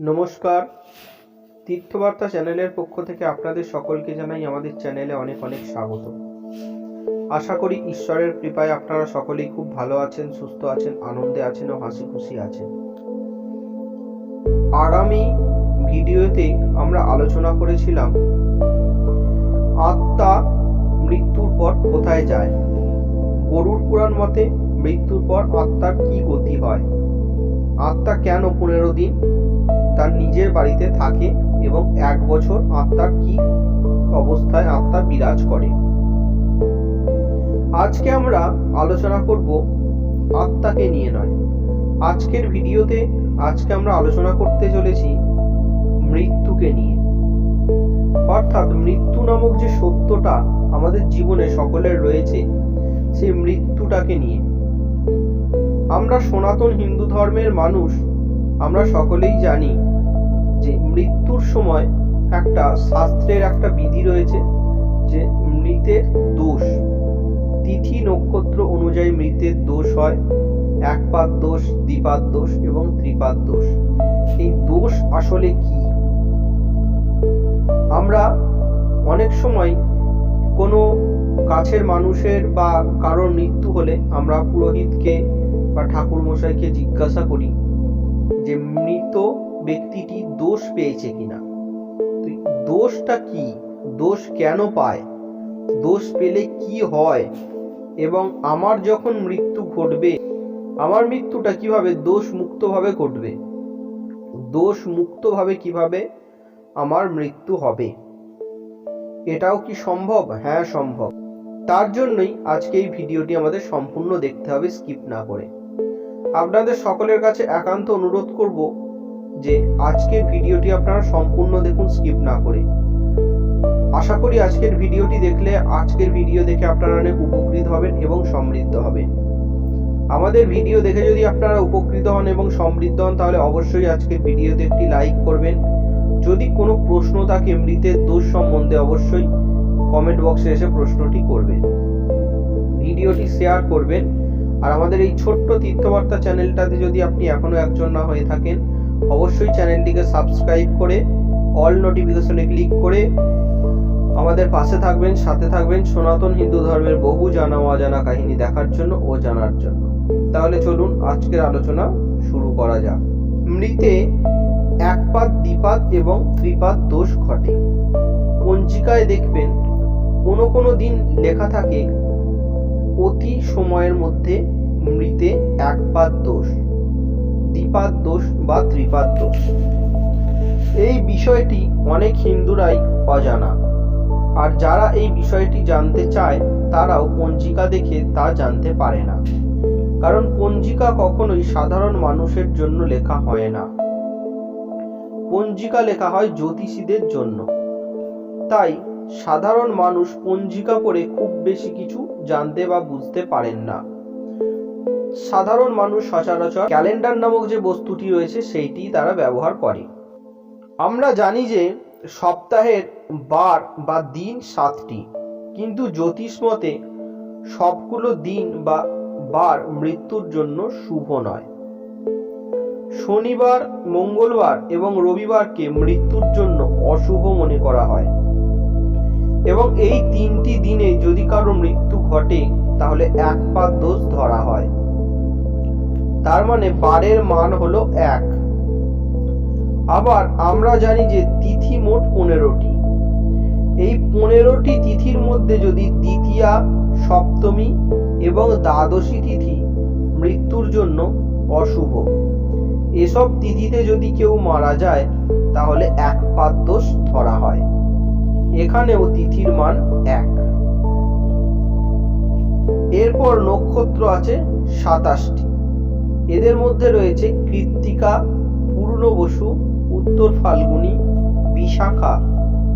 নমস্কার। তীর্থবার্তা চ্যানেলের পক্ষ থেকে আপনাদের সকলকে জানাই আমাদের চ্যানেলে অনেক অনেক স্বাগত। আশা করি ঈশ্বরের কৃপায় আপনারা সকলেই খুব ভালো আছেন, সুস্থ আছেন, আনন্দে আছেন ও হাসি খুশি আছেন। আগামী ভিডিওতে আমরা আলোচনা করেছিলাম, আত্মা মৃত্যুর পর কোথায় যায়? গরুর পুরাণ মতে মৃত্যুর পর আত্মার কি গতি হয়? আত্মা কেন পনেরো দিন? তার নিজের বাড়িতে থাকে এবং এক বছর আত্মার কি অবস্থায় আত্মা বিরাজ করে? আজকে আমরা আলোচনা করব আত্মাকে নিয়ে নয়। আজকের ভিডিওতে আজকে আমরা আলোচনা করতে চলেছি মৃত্যুকে নিয়ে। অর্থাৎ মৃত্যু নামক যে সত্যটা আমাদের জীবনে সকলের রয়েছে, সেই মৃত্যুটাকে নিয়ে। আমরা সনাতন হিন্দু ধর্মের মানুষ, আমরা সকলেই জানি যে মৃত্যুর সময় একটা শাস্ত্রের একটা বিধি রয়েছে যে মৃতের দোষ, তিথি নক্ষত্র অনুযায়ী মৃতের দোষ হয়, একপাত দোষ, দ্বিপাত দোষ এবং ত্রিপাত দোষ। এই দোষ আসলে কি? আমরা অনেক সময় কোনো কাছের মানুষের বা কারোর মৃত্যু হলে আমরা পুরোহিতকে বা ঠাকুর মশাইকে জিজ্ঞাসা করি যে মৃত ব্যক্তিটি দোষ পেয়েছে কিনা? দোষটা কি? দোষ কেন পায়? দোষ পেলে কি হয়? এবং আমার যখন মৃত্যু ঘটবে, আমার মৃত্যুটা কীভাবে দোষ মুক্তভাবে ঘটবে? দোষ মুক্তভাবে কীভাবে আমার মৃত্যু হবে? এটাও কি সম্ভব? হ্যাঁ সম্ভব। তার জন্যই আজকে এই ভিডিওটি আমাদের সম্পূর্ণ দেখতে হবে, স্কিপ না করে। আপনাদের সকলের কাছে একান্ত অনুরোধ করব যে আজকের ভিডিওটি আপনারা সম্পূর্ণ দেখুন, স্কিপ না করে। আশা করি আজকের ভিডিওটি দেখলে আজকের ভিডিও দেখে আপনারা অনেক উপকৃত হবেন এবং সমৃদ্ধ হবেন। আমাদের ভিডিও দেখে যদি আপনারা উপকৃত হন এবং সমৃদ্ধ হন, তাহলে অবশ্যই আজকের ভিডিওতে একটি লাইক করবেন। যদি কোনো প্রশ্ন থাকে মৃতের দোষ সম্বন্ধে, অবশ্যই কমেন্ট বক্সে এসে প্রশ্নটি করবেন। ভিডিওটি শেয়ার করবেন। আর আমাদের এই ছোট্ট তীর্থবার্তা চ্যানেলটাতে যদি আপনি এখনও একজন না হয়ে থাকেন, অবশ্যই চ্যানেলটিকে সাবস্ক্রাইব করে, অল নোটিফিকেশনে ক্লিক করে আমাদের পাশে থাকবেন, সাথে থাকবেন সনাতন হিন্দু ধর্মের বহু জানা অজানা কাহিনী দেখার জন্য ও জানার জন্য। তাহলে চলুন আজকের আলোচনা শুরু করা যাক। মৃতে একপাত, দ্বিপাত এবং ত্রিপাত দোষ ঘটে। পঞ্জিকায় দেখবেন কোনো কোনো দিন লেখা থাকে অতি সময়ের মধ্যে মৃতে একপাত দোষ, দ্বিপাত দোষ বা ত্রিপাত দোষ। এই বিষয়টি অনেক হিন্দুরাই অজানা। আর যারা এই বিষয়টি জানতে চায়, তারাও পঞ্জিকা দেখে তা জানতে পারে না। কারণ পঞ্জিকা কখনোই সাধারণ মানুষের জন্য লেখা হয় না। পঞ্জিকা লেখা হয় জ্যোতিষীদের জন্য। তাই সাধারণ মানুষ পঞ্জিকা পড়ে খুব বেশি কিছু জানতে বা বুঝতে পারেন না। সাধারণ মানুষ সচরাচর ক্যালেন্ডার নামক যে বস্তুটি রয়েছে, সেইটি তারা ব্যবহার করে। আমরা জানি যে সপ্তাহের বার বা দিন সাতটি, কিন্তু জ্যোতিষ মতে সবগুলো দিন বা বার মৃত্যুর জন্য শুভ নয়। শনিবার, মঙ্গলবার এবং রবিবারকে মৃত্যুর জন্য অশুভ মনে করা হয়। এবং এই তিনটি দিনে যদি কারও মৃত্যু ঘটে, তাহলে এক পাত দোষ ধরা হয়। তার মানে বারের মান হলো এক। আবার আমরা জানি যে তিথি মোট পনেরোটি। এই পনেরোটি তিথির মধ্যে যদি দ্বিতীয়া, সপ্তমী এবং দ্বাদশী তিথি মৃত্যুর জন্য অশুভ। এসব তিথিতে যদি কেউ মারা যায়, তাহলে এক পাত দোষ ধরা হয়। এখানেও তিথির মান এক। এরপর নক্ষত্র আছে সাতাশটি। এদের মধ্যে রয়েছে কৃত্তিকা পূর্ণ বসু উত্তর ফাল্গুনী, বিশাখা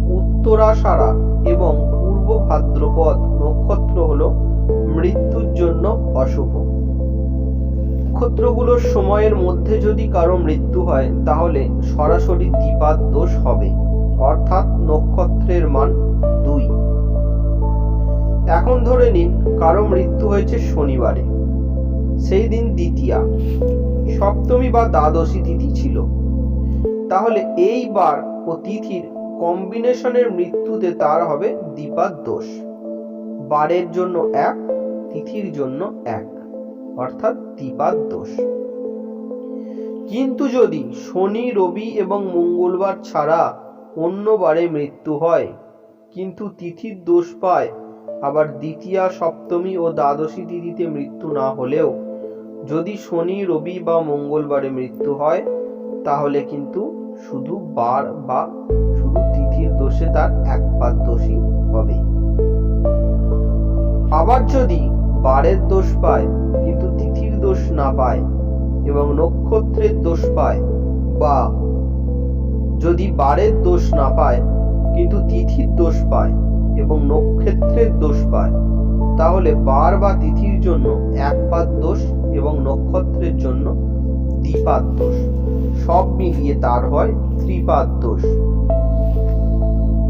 উত্তরাষাঢ়া এবং পূর্ব ভাদ্রপদ। নক্ষত্র হল মৃত্যুর জন্য অশুভ। নক্ষত্রগুলোর সময়ের মধ্যে যদি কারও মৃত্যু হয়, তাহলে সরাসরি দ্বিপাত দোষ হবে। অর্থাৎ নক্ষত্রের মান দুই। এখন ধরে নিন, কারও মৃত্যু হয়েছে শনিবারে, সেই দিন দ্বিতীয়া। সপ্তমী বা দ্বাদশী তিথি ছিল। তাহলে এই বার ও তিথির কম্বিনেশনের মৃত্যুতে তার হবে দ্বিপাদ দোষ। বারের জন্য এক, তিথির জন্য এক, অর্থাৎ দ্বিপাদ দোষ। কিন্তু যদি শনি, রবি এবং মঙ্গলবার ছাড়া অন্য বারে মৃত্যু হয়, কিন্তু তিথির দোষ পায়। আবার দ্বিতীয়া, সপ্তমী ও দ্বাদশী তিথিতে মৃত্যু না হলেও, যদি শনি, রবি বা মঙ্গলবারে মৃত্যু হয়, তাহলে কিন্তু শুধু বার বা শুধু তিথির দোষে তার একবার দোষী হবে আবার যদি বারের দোষ পায়, কিন্তু তিথির দোষ না পায় এবং নক্ষত্রের দোষ পায় বা যদি বারের দোষ না পায়, কিন্তু তিথির দোষ পায় এবং নক্ষত্রের দোষ পায়, তাহলে বার বা তিথির জন্য একপাদ দোষ এবং নক্ষত্রের জন্য দ্বিপাদ দোষ। সব মিলিয়ে তার হয় ত্রিপাদ দোষ।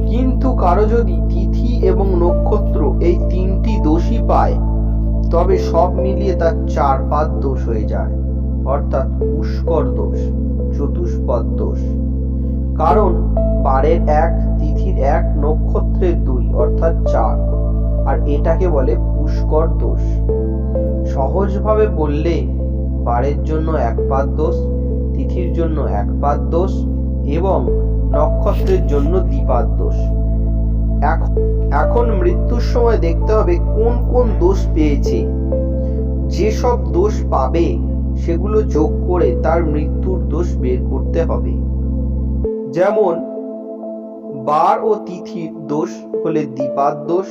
কিন্তু কারও যদি তিথি এবং নক্ষত্র এই তিনটি দোষই পায়, তবে সব মিলিয়ে তার চার পাদ দোষ হয়ে যায়, অর্থাৎ পুষ্কর দোষ, চতুষ্পদ দোষ। কারণ বারের এক, তিথির এক, নক্ষত্রের দুই, অর্থাৎ চার। আর এটাকে বলে পুষ্কর দোষ। সহজভাবে বললে বারের জন্য এক পাদ দোষ, তিথির জন্য এক পাদ দোষ এবং নক্ষত্রের জন্য দ্বিপাদ দোষ। এখন মৃত্যুর সময় দেখতে হবে কোন কোন দোষ পেয়েছে। যেসব দোষ পাবে, সেগুলো যোগ করে তার মৃত্যুর দোষ বের করতে হবে। যেমন, বার ও তিথির দোষ হলে দ্বিপাদ দোষ,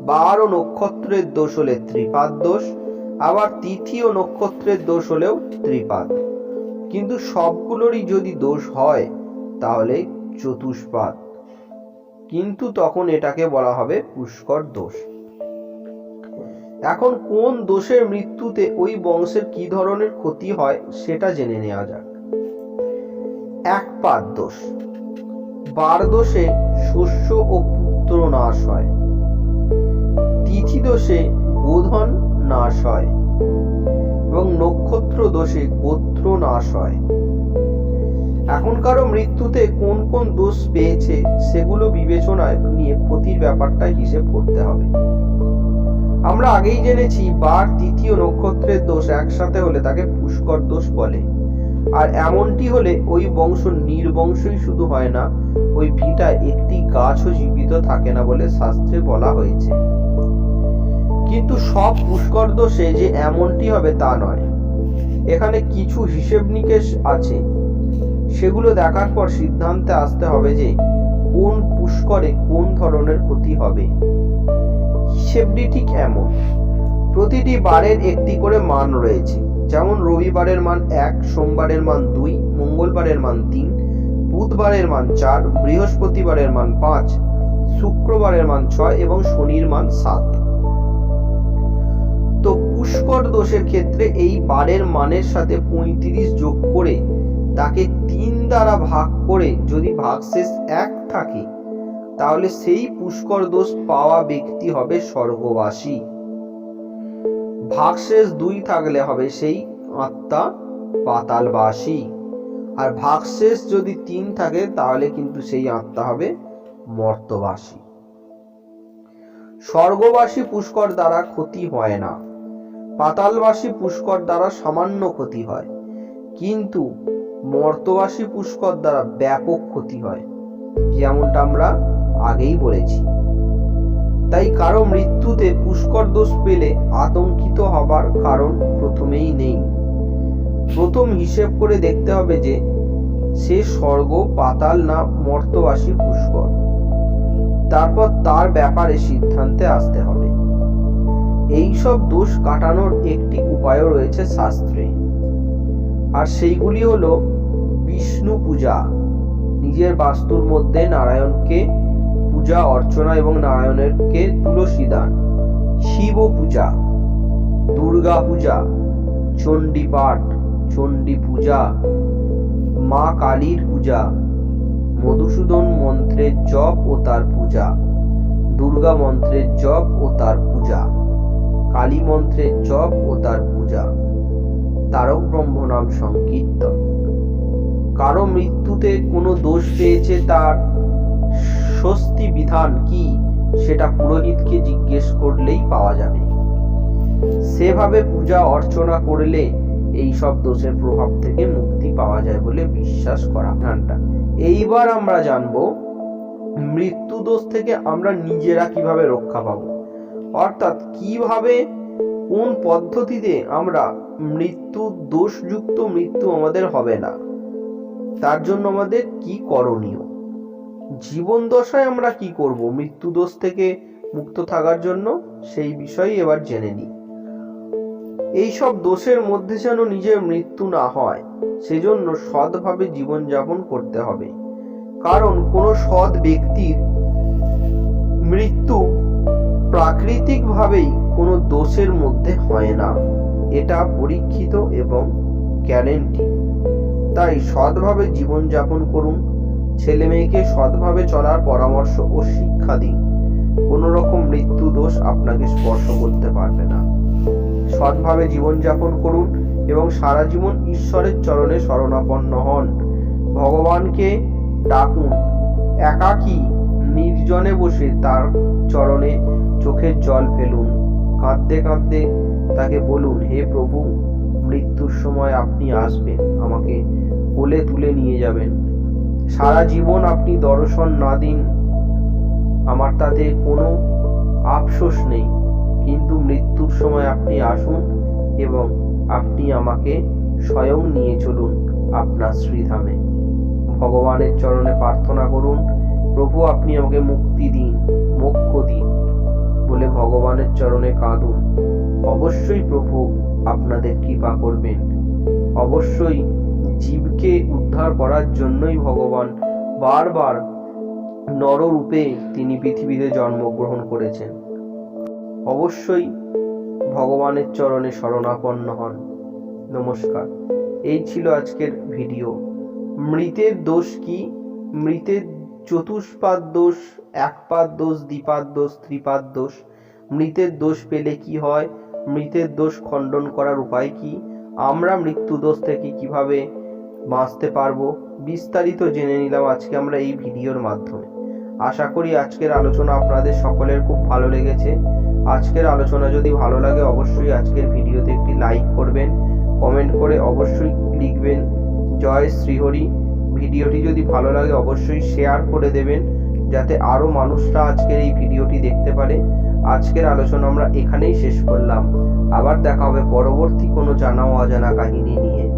বার ও নক্ষত্রের দোষ হলে ত্রিপাদ দোষ, আবার তিথি ও নক্ষত্রের দোষ হলেও ত্রিপাদ কিন্তু সবগুলোরই যদি দোষ হয়, তাহলে চতুষ্পাদ কিন্তু তখন এটাকে বলা হবে পুষ্কর দোষ। এখন কোন দোষের মৃত্যুতে ওই বংশের কি ধরনের ক্ষতি হয়, সেটা জেনে নেওয়া যাক। এক পাদ দোষ। বার দোষে শস্য ও পুত্র নাশ হয়। তিথি দোষে বোধন নাশ হয় এবং নক্ষত্র দোষে গোত্র নাশ হয়। এখন কারও মৃত্যুতে কোন কোন দোষ পেয়েছে সেগুলো বিবেচনায় নিয়ে ক্ষতির ব্যাপারটা হিসেব করতে হবে। আমরা আগেই জেনেছি বার তৃতীয় নক্ষত্রের দোষ একসাথে হলে তাকে পুষ্কর দোষ বলে। আর এমনটি হলে ওই বংশ নির্বংশই শুধু হয় না, ওই ভিটায় একটি গাছও জীবিত থাকে না বলে শাস্ত্রে বলা হয়েছে। কিন্তু সব পুষ্কর দোষে যে এমনটি হবে তা নয়। এখানে কিছু হিসেব নিকেশ আছে। সেগুলো দেখার পর সিদ্ধান্তে আসতে হবে যে কোন পুষ্করে কোন ধরনের ক্ষতি হবে। হিসেবটি ঠিক এমন। প্রতিটি বারের একটি করে মান রয়েছে। যেমন রবিবারের মান এক, সোমবারের মান দুই, মঙ্গলবারের মান তিন, বুধবারের মান চার, বৃহস্পতিবারের মান পাঁচ, শুক্রবারের মান ছয় এবং শনির মান সাত। তো পুষ্কর দোষের ক্ষেত্রে এই বারের মানের সাথে পঁয়ত্রিশ যোগ করে তাকে তিন দ্বারা ভাগ করে যদি ভাগশেষ এক থাকে, তাহলে সেই পুষ্কর দোষ পাওয়া ব্যক্তি হবে স্বর্গবাসী। ভাগশেষ দুই থাকলে হবে সেই আত্মা পাতালবাসী। আর ভাগশেষ যদি তিন থাকে, তাহলে কিন্তু সেই আত্মা হবে মর্তবাসী। স্বর্গবাসী পুষ্কর দ্বারা ক্ষতি হয় না। পাতালবাসী পুষ্কর দ্বারা সামান্য ক্ষতি হয়। কিন্তু মর্তবাসী পুষ্কর দ্বারা ব্যাপক ক্ষতি হয়, যেমনটা আমরা আগেই বলেছি। তাই কারও মৃত্যুতে পুষ্কর দোষ পেলে আতঙ্কিত হবার কারণ প্রথমেই নেই। প্রথম হিসেব করে দেখতে হবে যে সে স্বর্গ, পাতাল না মর্তবাসী পুষ্কর। তারপর তার ব্যাপারে সিদ্ধান্তে আসতে হবে। এই সব দোষ কাটানোর একটি উপায় রয়েছে শাস্ত্রে। আর সেইগুলি হলো বিষ্ণু পূজা নিজের বাস্তুর মধ্যে নারায়ণকে পূজা, অর্চনা এবং নারায়ণেরকে তুলসী দান। শিব পূজা, দুর্গা পূজা, চণ্ডী পাঠ, চণ্ডী পূজা, মা কালীর পূজা, মধুসূদন মন্ত্রের জপ ও তার পূজা, দুর্গা মন্ত্রের জপ ও তার পূজা, কালী মন্ত্রের জপ ও তার পূজা। তারক ব্রহ্ম নাম সংকীর্তন। কারও মৃত্যুতে কোনো দোষ পেয়েছে তার? স্বস্তি বিধান কি? সেটা পুরোহিতকে জিজ্ঞেস করলেই পাওয়া যাবে। সেভাবে পূজা অর্চনা করলে এই সব দোষের প্রভাব থেকে মুক্তি পাওয়া যায় বলে বিশ্বাস করা ঘণ্টা এইবার আমরা জানব, মৃত্যু দোষ থেকে আমরা নিজেরা কীভাবে রক্ষা পাবো? অর্থাৎ কীভাবে, কোন পদ্ধতিতে আমরা মৃত্যু দোষযুক্ত মৃত্যু আমাদের হবে না? তার জন্য আমাদের কি করণীয়? জীবন দশায় আমরা কি করব? মৃত্যু দোষ থেকে মুক্ত থাকার জন্য সেই বিষয়ে এবার জেনে নিই। এইসব দোষের মধ্যে যেন নিজের মৃত্যু না হয়, সেজন্য সৎভাবে জীবনযাপন করতে হবে। কারণ কোনো সৎ ব্যক্তির মৃত্যু প্রাকৃতিকভাবেই কোনো দোষের মধ্যে হয় না। এটা পরীক্ষিত এবং গ্যারেন্টি তাই সৎভাবে জীবনযাপন করুন ছেলে মেয়েকে সৎভাবে চলার পরামর্শ ও শিক্ষা দিন। কোনো রকম মৃত্যু দোষ আপনাকে স্পর্শ করতে পারবে না। সৎভাবে জীবনযাপন করুন এবং সারা জীবন ঈশ্বরের চরণে শরণাপন্ন হন। ভগবানকে ডাকুন, একাকী নির্জনে বসে তার চরণে চোখের জল ফেলুন। কাঁদতে কাঁদতে তাকে বলুন, হে প্রভু, মৃত্যুর সময় আপনি আসবেন। আমাকে কোলে তুলে নিয়ে যাবেন। সারা জীবন আপনি দর্শন না দিন। আমার তাতে কোনো আফসোস নেই। কিন্তু মৃত্যুর সময় আপনি আসুন এবং আপনি আমাকে স্বয়ং নিয়ে চলুন আপনার শ্রীধামে। ভগবানের চরণে প্রার্থনা করুন, প্রভু, আপনি আমাকে মুক্তি দিন, মোক্ষ দিন। বলে ভগবানের চরণে কাঁদুন। অবশ্যই প্রভু আপনাদের কৃপা করবেন। অবশ্যই জীবকে উদ্ধার করার জন্যই ভগবান বারবার নররূপে তিনি পৃথিবীতে জন্মগ্রহণ করেছেন। অবশ্যই ভগবানের চরণে শরণাপন্ন হন। নমস্কার। এই ছিল আজকের ভিডিও। মৃতের দোষ কি? মৃতের চতুষ্পাদ দোষ একপাদ দোষ দ্বিপাদ দোষ ত্রিপাদ দোষ। মৃতের দোষ পেলে কি হয়? মৃতের দোষ খণ্ডন করার উপায় কি? আমরা মৃত্যু দোষ থেকে কীভাবে বাঁচতে পারব, বিস্তারিত জেনে নিলাম আজকে আমরা এই ভিডিওর মাধ্যমে। আশা করি আজকের আলোচনা আপনাদের সকলের খুব ভালো লেগেছে। আজকের আলোচনা যদি ভালো লাগে, অবশ্যই আজকের ভিডিওতে একটি লাইক করবেন, কমেন্ট করে অবশ্যই লিখবেন, জয় শ্রীহরি। ভিডিওটি যদি ভালো লাগে, অবশ্যই শেয়ার করে দেবেন, যাতে আরও মানুষরা আজকের এই ভিডিওটি দেখতে পারে। আজকের আলোচনা আমরা এখানেই শেষ করলাম। আবার দেখা হবে পরবর্তী কোনো জানা অজানা কাহিনী নিয়ে।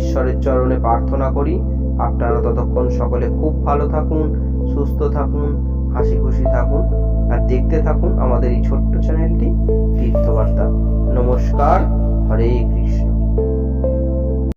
ঈশ্বরের চরণে প্রার্থনা করি। আপনারা ততক্ষণ সকলে খুব ভালো থাকুন, সুস্থ থাকুন, হাসি খুশি থাকুন, আর দেখতে থাকুন আমাদের এই ছোট্ট চ্যানেলটি। তীর্থবার্তা। নমস্কার। হরে